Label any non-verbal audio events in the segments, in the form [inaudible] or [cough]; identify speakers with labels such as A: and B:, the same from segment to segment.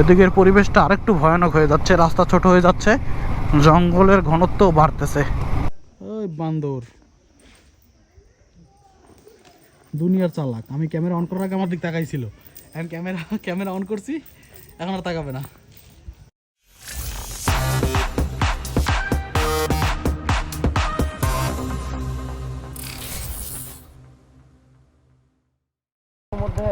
A: এদিকের পরিবেশটা আরেকটু ভয়ানক হয়ে যাচ্ছে রাস্তা ছোট হয়ে যাচ্ছে জঙ্গলের ঘনত্ব বাড়তেছে। ওই বান্দর। দুনিয়ার চালাক। আমি ক্যামেরা অন করার আগে আমার দিক তাকাইছিল। এখন ক্যামেরা ক্যামেরা অন করছি এখন আর তাকাবে না।
B: মধ্যে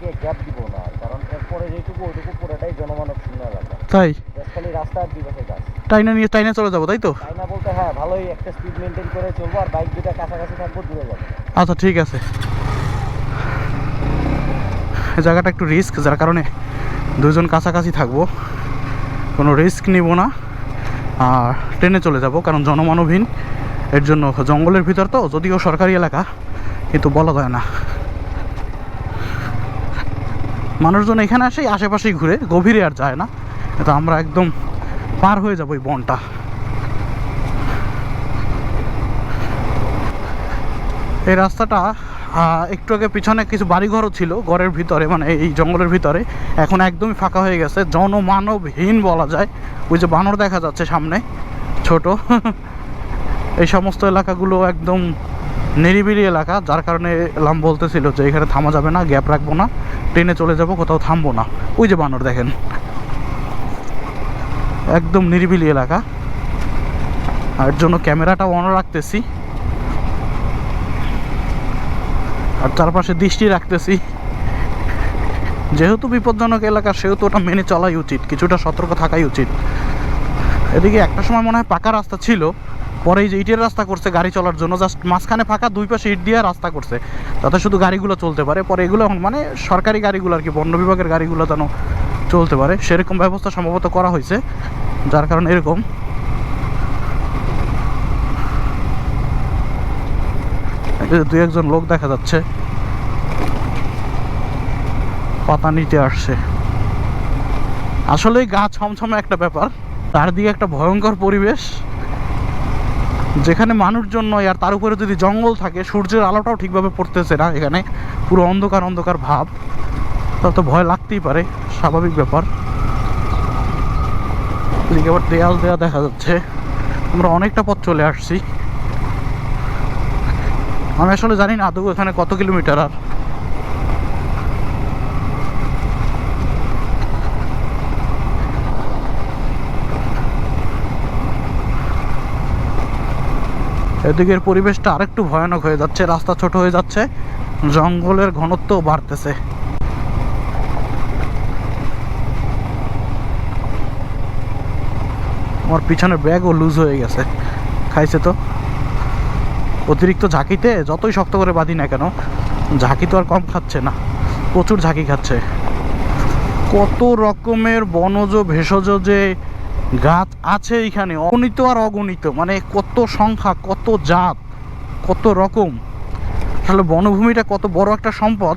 B: আমরা গ্যাপ দিব না কারণ এরপরে যেটুকু ওইটুকু পুরোটাই জনমানব শূন্য এলাকা।
A: তাই?
B: খালি রাস্তা আর দুই পাশে গাছ
A: টাইনে নিয়ে টাইনে চলে যাব তাই তো?
B: তাই না বলতে হ্যাঁ ভালোই একটা স্পিড মেনটেন করে চলবো আর বাইক দুটা কাছাকাছি থাকব দূরে যাব।
A: আচ্ছা ঠিক আছে। জায়গাটা একটু রিস্ক যার কারণে দুজন কাছাকাছি থাকব। কোনো রিস্ক নিব না। আর ট্রেনে চলে যাব কারণ জনমানবহীন। এর জন্য জঙ্গলের ভিতর তো যদিও সরকারি এলাকা কিন্তু বলা যায় না। মানুষজন এখানে আসেই আশেপাশেই ঘুরে, গভীরে আর যায় না। তো আমরা একদম পার হয়ে যাব ওই বনটা। এই রাস্তাটা একটু আগে পিছনে কিছু বাড়িঘরও ছিল, ঘরের ভিতরে মানে এই জঙ্গলের ভিতরে। এখন একদমই ফাঁকা হয়ে গেছে, জনমানবহীন বলা যায়। ওই যে বানর দেখা যাচ্ছে সামনে, ছোট। এই সমস্ত এলাকাগুলো একদম নিরিবিলি এলাকা, যার কারণে লাম বলতেছিল যে এখানে থামা যাবে না, গ্যাপ রাখব না। ট্রেনে চলে যাব, কোথাও থামবো না। ওই যে বানর দেখেন। একদম নিরিবিলি এলাকা। আর জন্য ক্যামেরাটা অন রাখতেছি। আর চারপাশে দৃষ্টি রাখতেছি। যেহেতু বিপজ্জনক এলাকা, সেহেতু ওটা মেনে চলাই উচিত। কিছুটা সতর্ক থাকাই উচিত। এদিকে একটা সময় মনে হয় পাকা রাস্তা ছিল পরে এই যে ইটের রাস্তা করছে গাড়ি চলার জন্য জাস্ট মাঝখানে ফাঁকা দুই পাশে ইট দিয়ে রাস্তা করছে। তাতে শুধু গাড়িগুলো চলতে পারে, পরে এগুলো মানে সরকারি গাড়িগুলো আর কি, বন্য বিভাগের গাড়িগুলো যেন চলতে পারে। সেরকম ব্যবস্থা সম্ভবত করা হয়েছে, যার কারণে এরকম। দুই একজন লোক দেখা যাচ্ছে, পাতা নিতে আসছে। আসলেই গা ছমছমে একটা ব্যাপার তার দিকে একটা ভয়ঙ্কর পরিবেশ। যেখানে মানুষজন নয় আর তার উপরে যদি জঙ্গল থাকে, সূর্যের আলোটাও ঠিকভাবে পড়তেছে না এখানে। পুরো অন্ধকার অন্ধকার ভাব। তা তো ভয় লাগতেই পারে, স্বাভাবিক ব্যাপার। আবার দেয়াল দেয়া দেখা যাচ্ছে। আমরা অনেকটা পথ চলে আসছি। আমি আসলে জানি না আদৌ এখানে কত কিলোমিটার আর। এদিকের পরিবেশটা আরেকটু ভয়ানক হয়ে যাচ্ছে, রাস্তা ছোট হয়ে যাচ্ছে, জঙ্গলের ঘনত্ব বাড়তেছে। আমার পিছনের ব্যাগও লুজ হয়ে গেছে। খাইছে তো। অতিরিক্ত ঝাঁকিতে যতই শক্ত করে বাঁধি না কেন, ঝাঁকি তো আর কম খাচ্ছে না, প্রচুর ঝাঁকি খাচ্ছে। কত রকমের বনজ ভেষজ যে গাছ আছে এখানে অগণিত আর অগণিত মানে কত সংখ্যা, কত জাত, কত রকম। আসলে বনভূমিটা কত বড় একটা সম্পদ,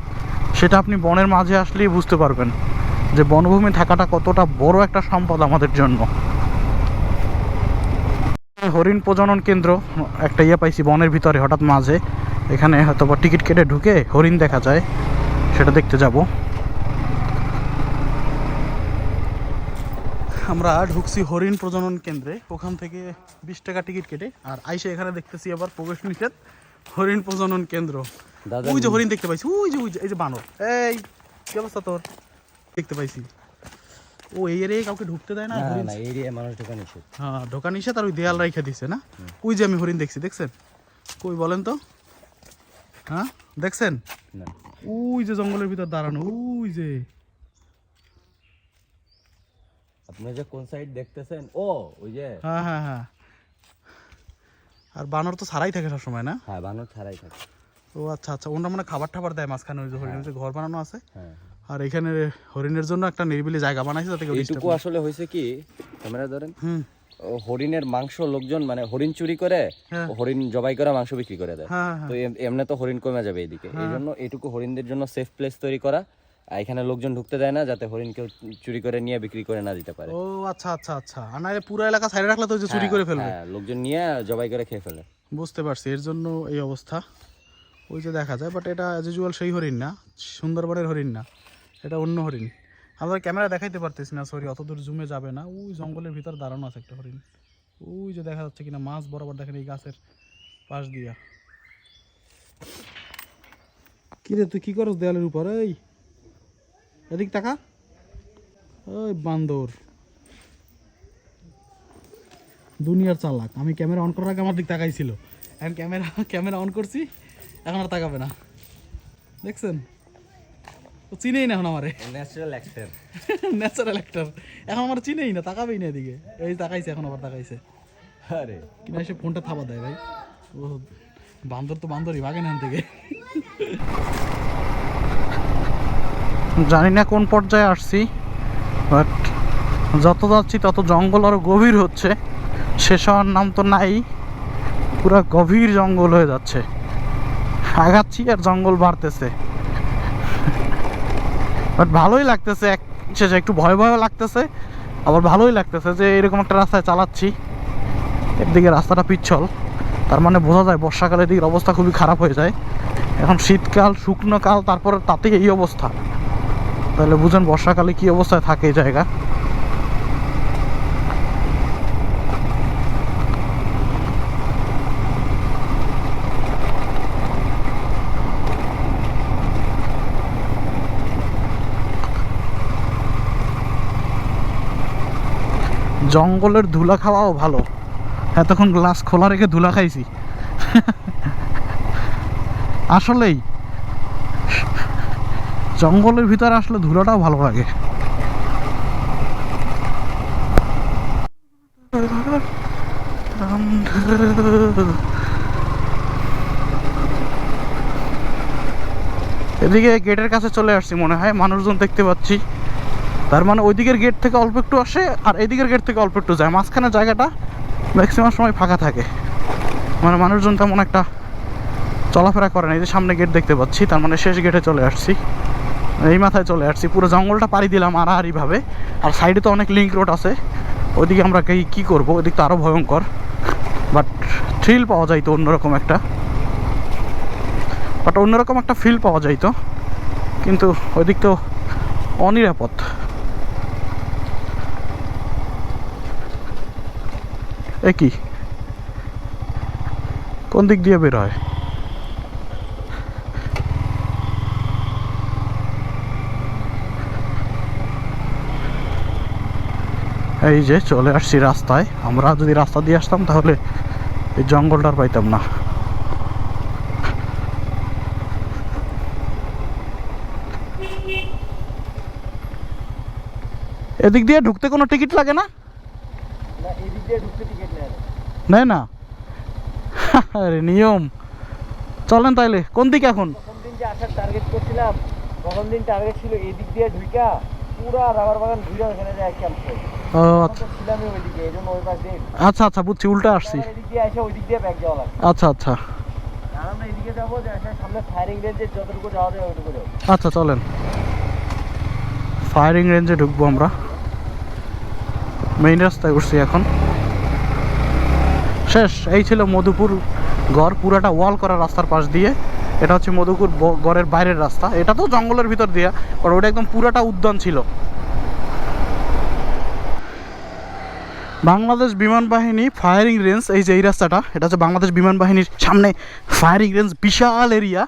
A: সেটা আপনি বনের মাঝে আসলেই বুঝতে পারবেন যে বনভূমি থাকাটা কতটা বড় একটা সম্পদ আমাদের জন্য। হরিণ প্রজনন কেন্দ্র, একটা ইয়ে পাইছি বনের ভিতরে হঠাৎ মাঝে, এখানে হয়তো বা টিকিট কেটে ঢুকে হরিণ দেখা যায়, সেটা দেখতে যাব। আমরা ঢুকছি হরিণ প্রজনন কেন্দ্রে। ওখান থেকে বিশ টাকা টিকিট কেটে। আর আইসে এখানে দেখতেছি আবার প্রবেশ নিষেধ হরিণ প্রজনন কেন্দ্র। ওই যে হরিণ দেখতে পাইছি ওই যে ওই যে এই যে বানর। এই কি অবস্থা তোর? দেখতে পাইছি। ও এই এরিয়ায় কাউকে ঢুকতে দেয় না
B: না এরিয়া মানুষ ঢোকা নিষেধ।
A: হ্যাঁ ঢোকা নিষেধ আর ওই দেয়াল রাইখা দিছে না? ওই যে আমি হরিণ দেখছি দেখছেন? কই বলেন তো? হ্যাঁ দেখছেন? ওই যে জঙ্গলের ভিতর দাঁড়ানো ওই যে।
B: আপনি যে কোন সাইড দেখতেছেন? ও ওই যে।
A: হ্যাঁ হ্যাঁ হ্যাঁ। আর বানর তো ছাড়াই থাকে সবসময় না?
B: হ্যাঁ বানর ছাড়াই থাকে।
A: ও আচ্ছা আচ্ছা। ওনারা মানে খাবার টাবার দেয় মাঝখানে ওই যে হরিণের যে ঘর বানানো আছে।
B: হ্যাঁ।
A: আর এখানে হরিণের জন্য একটা নিরিবিলি জায়গা বানাইছে যাতে কেউ
B: এইটুকু আসলে হয়েছে কি ক্যামেরা ধরেন
A: হুম।
B: হরিণের মাংস লোকজন মানে হরিণ চুরি করে
A: হ্যাঁ।
B: হরিণ জবাই করে মাংস বিক্রি করে দেয়।
A: হ্যাঁ
B: তো এমনি তো হরিণ কমে যাবে এদিকে এই জন্য এটুকু হরিণদের জন্য সেফ প্লেস তৈরি করা। এখানে লোকজন ঢুকতে দেয় না যাতে হরিণ কেউ চুরি করে নিয়ে বিক্রি করে না দিতে পারে।
A: ও আচ্ছা আচ্ছা আচ্ছা। আর নাহলে পুরো এলাকা সাইডে রাখলে তো ওই যে চুরি করে ফেলবে।
B: হ্যাঁ লোকজন নিয়ে জবাই করে খেয়ে ফেলে।
A: বুঝতে পারছি এর জন্য এই অবস্থা। ওই যে দেখা যায় বাট এটা অ্যাজ ইউজুয়াল সেই হরিণ না সুন্দরবনের হরিণ না এটা অন্য হরিণ। আমরা ক্যামেরা দেখাইতে পারতেছি না সরি অত দূর জুমে যাবে না। ওই জঙ্গলের ভিতর দাঁড়ানো আছে একটা হরিণ। ওই যে দেখা যাচ্ছে কিনা মাছ বরাবর দেখেন এই গাছের পাশ দিয়া। কিরে তুই কি করস দেয়ালের উপর? এই! এদিক টাকা ওই বান্দর। দুনিয়ার চালাক। আমি ক্যামেরা অন করার আগে আমার দিক তাকাইছিল। এখন ক্যামেরা ক্যামেরা অন করছি এখন আর তাকাবে না। দেখছেন? ও চিনেই না এখন আমারে।
B: ন্যাচারাল অ্যাক্টর
A: ন্যাচারাল অ্যাক্টর এখন আমার চিনেই না তাকাবেই না এদিকে। এই তাকাইছে এখন আবার তাকাইছে।
B: আরে।
A: কিনা এসে ফোনটা থাবা দেয় ভাই। ও বান্দর তো বান্দরই ভাগে না থেকে। জানি না কোন পর্যায়ে আসছি বাট যত যাচ্ছি তত জঙ্গল আরও গভীর হচ্ছে। শেষ হওয়ার নাম তো নাই, পুরো গভীর জঙ্গল হয়ে যাচ্ছে। আগাচ্ছি আর জঙ্গল বাড়তেছে। বাট ভালোই লাগতেছে, এক শেষে একটু ভয় ভয়ও লাগতেছে, আবার ভালোই লাগতেছে যে এরকম একটা রাস্তায় চালাচ্ছি। এদিকে রাস্তাটা পিচ্ছল, তার মানে বোঝা যায় বর্ষাকালে দিকের অবস্থা খুবই খারাপ হয়ে যায়। এখন শীতকাল, শুকনো কাল, তারপর তাতেই এই অবস্থা। তাহলে বুঝেন বর্ষাকালে কি অবস্থায় থাকে এই জায়গা। জঙ্গলের ধুলা খাওয়াও ভালো। এতক্ষণ গ্লাস খোলা রেখে ধুলা খাইছি। আসলেই জঙ্গলের ভিতরে আসলে ধুলাটাও ভালো লাগে। এদিকে গেটের কাছে চলে আসছি মনে হয়, মানুষজন দেখতে পাচ্ছি। তার মানে ওই দিকের গেট থেকে অল্প একটু আসে আর এদিকের গেট থেকে অল্প একটু যায়। মাঝখানে জায়গাটা ম্যাক্সিমাম সময় ফাঁকা থাকে। মানে মানুষজন তেমন একটা চলাফেরা করে না। এই যে সামনে গেট দেখতে পাচ্ছি, তার মানে শেষ গেটে চলে আসছি। এই মাথায় চলে আসছি। পুরো জঙ্গলটা পাড়ি দিলাম আড়াআড়িভাবে। আর সাইডে তো অনেক লিঙ্ক রোড আছে। ওইদিকে আমরা কি, কী করব? ওইদিক তো আরও ভয়ঙ্কর। বাট থ্রিল পাওয়া যাইতো অন্যরকম একটা। বাট অন্যরকম একটা ফিল পাওয়া যাইতো। কিন্তু ওইদিক তো অনিরাপদ। একই কোন দিক দিয়ে বের হয়? এই যে চলে আসছি রাস্তায়। আমরা যদি রাস্তা দিয়ে আসতাম তাহলে এই জঙ্গলটা আর পাইতাম না। এদিক দিয়ে ঢুকতে কোনো টিকিট লাগে না?
B: না এদিক দিয়ে ঢুকতে টিকিট নেয় না?
A: আরে নিয়ম। চলেন তাইলে কোন দিকে এখন?
B: দিন যে আসার টার্গেট করছিলাম প্রথম দিন টার্গেট ছিল এদিক দিয়ে ঢুকা পুরা রাবার বাগান ঘুরে ওখানে যায় ক্যাম্প
A: আচ্ছা। আচ্ছা আচ্ছা বুঝছি উল্টা আসছি। আচ্ছা আচ্ছা। আচ্ছা চলেন। ফায়ারিং রেঞ্জে ঢুকবো আমরা। মেইন রাস্তায় উঠছি এখন। শেষ এই ছিল মধুপুর গড় পুরাটা ওয়াল করা রাস্তার পাশ দিয়ে। এটা হচ্ছে মধুপুর গড়ের বাইরের রাস্তা। এটা তো জঙ্গলের ভিতর দিয়া আর ওটা একদম পুরাটা উদ্যান ছিল। বাংলাদেশ বিমান বাহিনী ফায়ারিং রেঞ্জ এই যে এই রাস্তাটা, এটা হচ্ছে বাংলাদেশ বিমান বাহিনীর সামনে ফায়ারিং রেঞ্জ বিশাল এরিয়া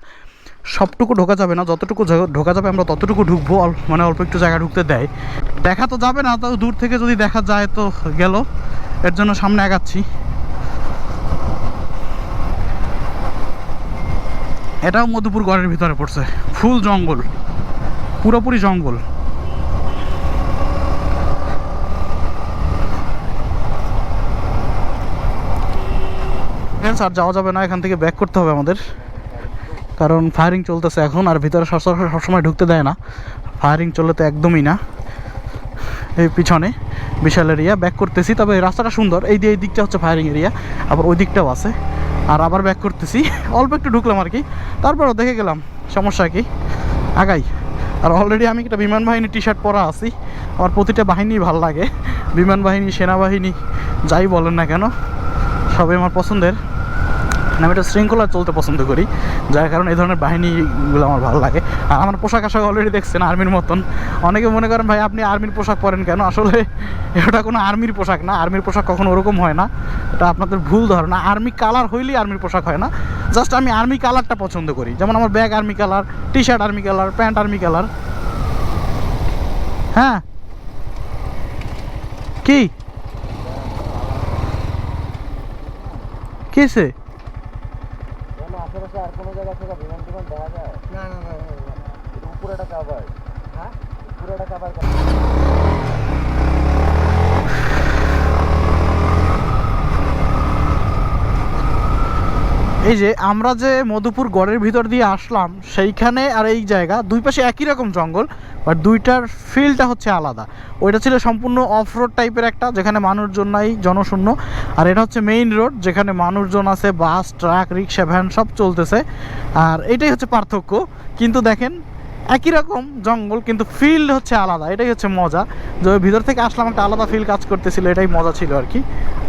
A: সবটুকু ঢোকা যাবে না, যতটুকু ঢোকা যাবে, আমরা ততটুকু ঢুকবো মানে অল্প একটু জায়গা ঢুকতে দেয়। দেখা তো যাবে না, তাও দূর থেকে যদি দেখা যায় তো গেল। এর জন্য সামনে আগাচ্ছি। এটাও মধুপুর গড়ের ভিতরে পড়ছে। ফুল জঙ্গল, পুরোপুরি জঙ্গল। ফ্রেন্ডস আর যাওয়া যাবে না, এখান থেকে ব্যাক করতে হবে আমাদের। কারণ ফায়ারিং চলতেছে এখন আর ভিতরে সচরাচর সবসময় ঢুকতে দেয় না। ফায়ারিং চলে তো একদমই না। এই পিছনে বিশাল এরিয়া ব্যাক করতেছি, তবে রাস্তাটা সুন্দর। এই দিয়ে এই দিকটা হচ্ছে ফায়ারিং এরিয়া আবার ওই দিকটাও আছে। আর আবার ব্যাক করতেছি। [laughs] অল্প একটু ঢুকলাম আর কি। তারপরও দেখে গেলাম, সমস্যা কি? আগাই। আর অলরেডি আমি একটা বিমান বাহিনী টি শার্ট পরা আছি। আমার প্রতিটা বাহিনী ভালো লাগে। বিমান বাহিনী, সেনাবাহিনী, যাই বলেন না কেন। সবই আমার পছন্দের। আমি একটা শৃঙ্খলা চলতে পছন্দ করি। যার কারণে এই ধরনের বাহিনীগুলো আমার ভালো লাগে। আর আমার পোশাক আশাক অলরেডি দেখছেন, আর্মির মতন। অনেকে মনে করেন, ভাই, আপনি আর্মির পোশাক পরেন কেন? আসলে এটা কোনো আর্মির পোশাক না। আর্মির পোশাক কখনো ওরকম হয় না। এটা আপনাদের ভুল ধারণা। আর্মি কালার হইলেই আর্মির পোশাক হয় না। জাস্ট আমি আর্মি কালারটা পছন্দ করি। যেমন আমার bag army colour T shirt army colour, pant army colour. হ্যাঁ। কি? কিসে
B: আশেপাশে আর কোনো জায়গা থেকে বিমান টিমান দেখা যায়?
C: না না না
B: উপরেটা কাভার
C: হ্যাঁ?
B: পুরোটা কাভার
A: এই যে আমরা যে মধুপুর গড়ের ভিতর দিয়ে আসলাম, সেইখানে আর এই জায়গা, দুই পাশে একই রকম জঙ্গল বাট দুইটার ফিলটা হচ্ছে আলাদা। ওইটা ছিল সম্পূর্ণ অফ রোড টাইপের একটা, যেখানে মানুষজন নাই, জনশূন্য। আর এটা হচ্ছে মেইন রোড যেখানে মানুষজন আছে বাস ট্রাক রিক্সা ভ্যান সব চলতেছে। আর এটাই হচ্ছে পার্থক্য। কিন্তু দেখেন, একই রকম জঙ্গল, কিন্তু ফিল্ড হচ্ছে আলাদা। এটাই হচ্ছে মজা। যে ভিতর থেকে আসলাম, একটা আলাদা ফিল কাজ করতেছিল, এটাই মজা ছিল আর কি।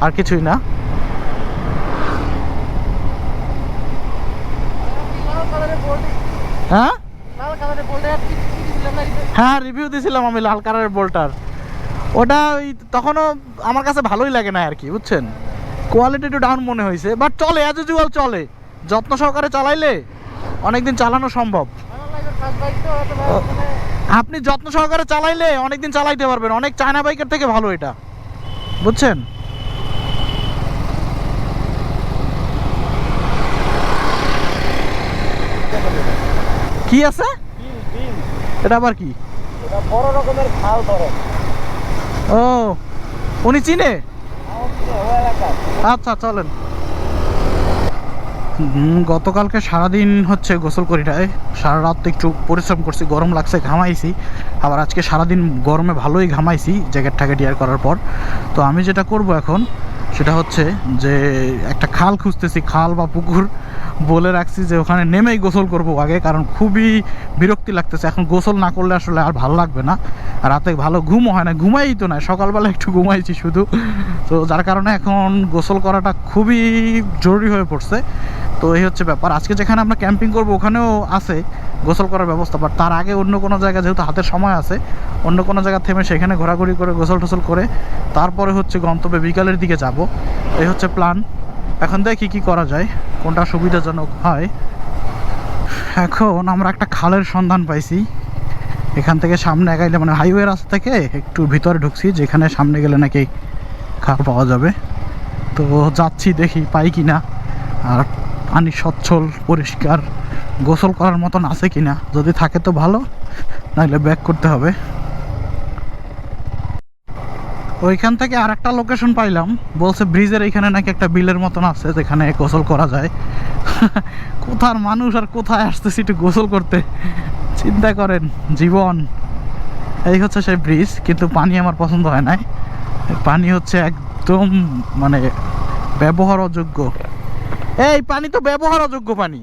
A: আর কিছুই না
C: লাল কালারের বোর্ড
A: হ্যাঁ
C: লাল কালারের বোর্ডে আর কি কি দিলাম না রিপোর্ট
A: হ্যাঁ রিভিউ দিয়েছিলাম আমি লাল কালারের বোল্টার। ওটা ওই তখনও আমার কাছে ভালোই লাগে না আর কি, বুঝছেন? কোয়ালিটি একটু ডাউন মনে হয়েছে বাট চলে অ্যাজ ইউজুয়াল চলে। যত্ন সহকারে চালাইলে অনেকদিন চালানো সম্ভব। আপনি যত্ন সহকারে চালাইলে অনেকদিন চালাইতে পারবেন, অনেক চায়না বাইকের থেকে ভালো এটা। বুঝছেন? কি আছে? এটা আবার কি?
B: এটা বড় রকমের খাল ধরে।
A: ও উনি চিনে? আচ্ছা চলেন। গতকালকে সারাদিন হচ্ছে গোসল করি নাই। সারা রাত একটু পরিশ্রম করছি গরম লাগছে ঘামাইছি। আবার আজকে সারাদিন গরমে ভালোই ঘামাইছি জ্যাকেট ট্যাকেট ইয়ার করার পর। তো আমি যেটা করব এখন সেটা হচ্ছে যে একটা খাল খুঁজতেছি, খাল বা পুকুর বলে রাখছি যে ওখানে নেমেই গোসল করব আগে, কারণ খুবই বিরক্তি লাগতেছে। এখন গোসল না করলে আসলে আর ভালো লাগবে না। রাতে ভালো ঘুমও হয় না, ঘুমাই তো না, সকালবেলা একটু ঘুমাইছি শুধু। তো যার কারণে এখন গোসল করাটা খুবই জরুরি হয়ে পড়ছে। তো এই হচ্ছে ব্যাপার। আজকে যেখানে আমরা ক্যাম্পিং করব, ওখানেও আছে গোসল করার ব্যবস্থা বাট তার আগে অন্য কোনো জায়গা যেহেতু হাতে সময় আছে, অন্য কোনো জায়গা থেমে সেখানে ঘোরাঘুরি করে গোসল টোসল করে তারপরে হচ্ছে গন্তব্যে বিকালের দিকে যাব। এই হচ্ছে প্ল্যান এখন দেখি কি করা যায়, কোনটা সুবিধাজনক হয়। এখন আমরা একটা খালের সন্ধান পাইছি। এখান থেকে সামনে এগাইলে মানে হাইওয়ে রাস্তা থেকে একটু ভিতরে ঢুকছি, যেখানে সামনে গেলে নাকি খাল পাওয়া যাবে। তো যাচ্ছি দেখি পাই কি না আর পানি সচ্ছল, পরিষ্কার, গোসল করার মতন আছে কি না যদি থাকে তো ভালো, নাহলে ব্যাক করতে হবে। ওইখান থেকে আর একটা লোকেশন পাইলাম। বলছে ব্রিজের এইখানে নাকি একটা বিলের মতন আছে, যেখানে গোসল করা যায়। [laughs] কোথার মানুষ আর কোথায় আসতেছি একটু গোসল করতে? চিন্তা করেন, জীবন। এই হচ্ছে সেই ব্রিজ, কিন্তু পানি আমার পছন্দ হয় নাই। পানি হচ্ছে একদম মানে ব্যবহার অযোগ্য এই পানি তো ব্যবহার অযোগ্য পানি।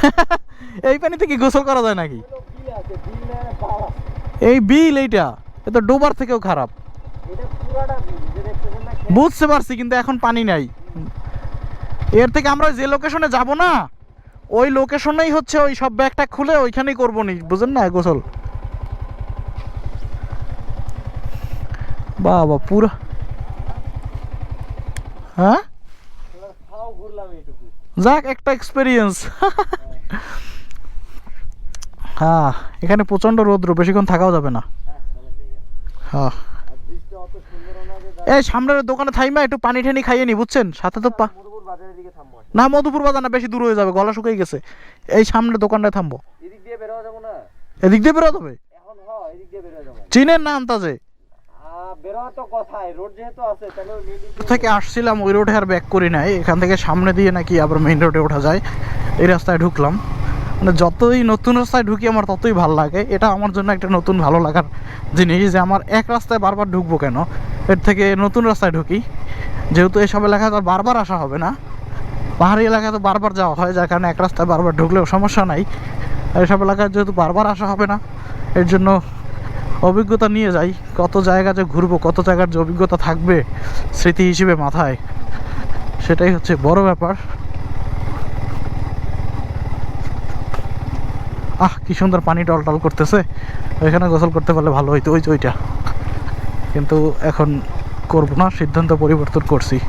A: [laughs] এই পানিতে কি গোসল করা যায় নাকি? এই বিল এইটা, এ তো ডোবার থেকেও খারাপ। বুঝতে পারছি, কিন্তু এখন পানি নাই। এর থেকে আমরা যে লোকেশনে যাব না, ওই লোকেশনেই হচ্ছে ওই সব ব্যাগটা খুলে ওইখানেই করব নি, বুঝেন না, গোসল। বাবা, পুরো হ্যাঁ? যাক একটা এক্সপিরিয়েন্স [laughs] হ্যাঁ এখানে প্রচণ্ড রৌদ্র বেশিক্ষণ থাকাও যাবে না। হ্যাঁ। এই সামনের দোকানে থাইমা একটু পানি ঠানি খাইয়ে নি বুঝছেন? সাথে তো পা না মধুপুর বাজার না বেশি দূর হয়ে যাবে গলা শুকিয়ে গেছে। এই সামনের দোকানটায় থামবো।
B: এদিক দিয়ে বেরোয়া যাব
A: চিনেন না আন্তাজে থেকে আসছিলাম, ওই রোডে আর ব্যাক করি নাই। এখান থেকে সামনে দিয়ে নাকি আবার মেইন রোডে ওঠা যায়। এই রাস্তায় ঢুকলাম। মানে যতই নতুন রাস্তায় ঢুকি আমার ততই ভালো লাগে। এটা আমার জন্য একটা নতুন ভালো লাগার জিনিস যে আমার এক রাস্তায় বারবার ঢুকবো কেন? এর থেকে নতুন রাস্তায় ঢুকি। যেহেতু এসব এলাকায় তো বারবার আসা হবে না। পাহাড়ি এলাকায় তো বারবার যাওয়া হয়, যার কারণে এক রাস্তায় বারবার ঢুকলেও সমস্যা নাই। এসব এলাকায় যেহেতু বারবার আসা হবে না, এর জন্য অভিজ্ঞতা নিয়ে যাই। কত জায়গা যে ঘুরবো, কত জায়গার যে অভিজ্ঞতা থাকবে স্মৃতি হিসেবে মাথায়, সেটাই হচ্ছে বড় ব্যাপার। আহ, কি সুন্দর পানি টলটল করতেছে। ওইখানে গোসল করতে পারলে ভালো হইতো, ওই যে ওইটা। কিন্তু এখন করব না, সিদ্ধান্ত পরিবর্তন করছি।